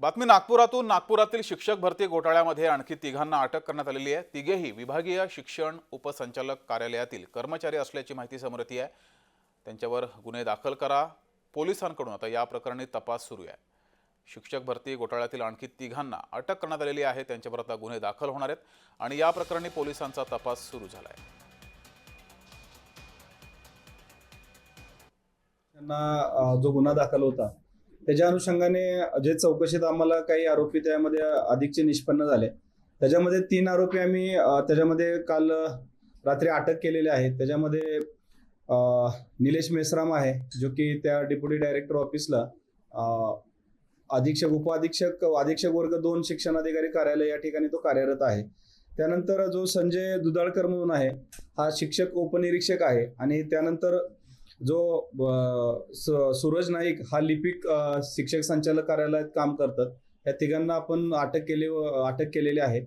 बातमी नागपुरातून. नागपुरातील शिक्षक भरती घोटाळ्यामध्ये आणखी तिघांना अटक करण्यात आलेली आहे. तिघेही विभागीय शिक्षण उपसंचालक कार्यालयातील कर्मचारी असल्याची माहिती समोर येते आहे. त्यांच्यावर गुन्हे दाखल करा. पोलिसांकडून आता या प्रकरणी तपास सुरू आहे. शिक्षक भरती घोटाळ्यातील आणखी तिघांना अटक करण्यात आलेली आहे. त्यांच्यावर आता गुन्हे दाखल होणार आहेत आणि या प्रकरणी पोलिसांचा तपास सुरू झाला आहे त्यांना जो गुन्हा दाखल होता त्याच्या अनुषंगाने जे चौकशीत आम्हाला काही आरोपी त्यामध्ये अधिकचे निष्पन्न झाले. त्याच्यामध्ये तीन आरोपी आम्ही त्याच्यामध्ये काल रात्री अटक केलेले आहेत त्याच्यामध्ये निलेश मेश्राम आहे जो की त्या डेप्युटी डायरेक्टर ऑफिसला अधीक्षक उपअधीक्षक अधीक्षक वर्ग दोन शिक्षण अधिकारी कार्यालय या ठिकाणी तो कार्यरत आहे. त्यानंतर जो संजय दुधाळकर म्हणून आहे हा शिक्षक उपनिरीक्षक आहे आणि त्यानंतर जो सूरज नाईक हा लिपिक शिक्षक संचालक कार्यालयात काम करतात. या तिघांना आपण अटक केली अटक केलेली आहे.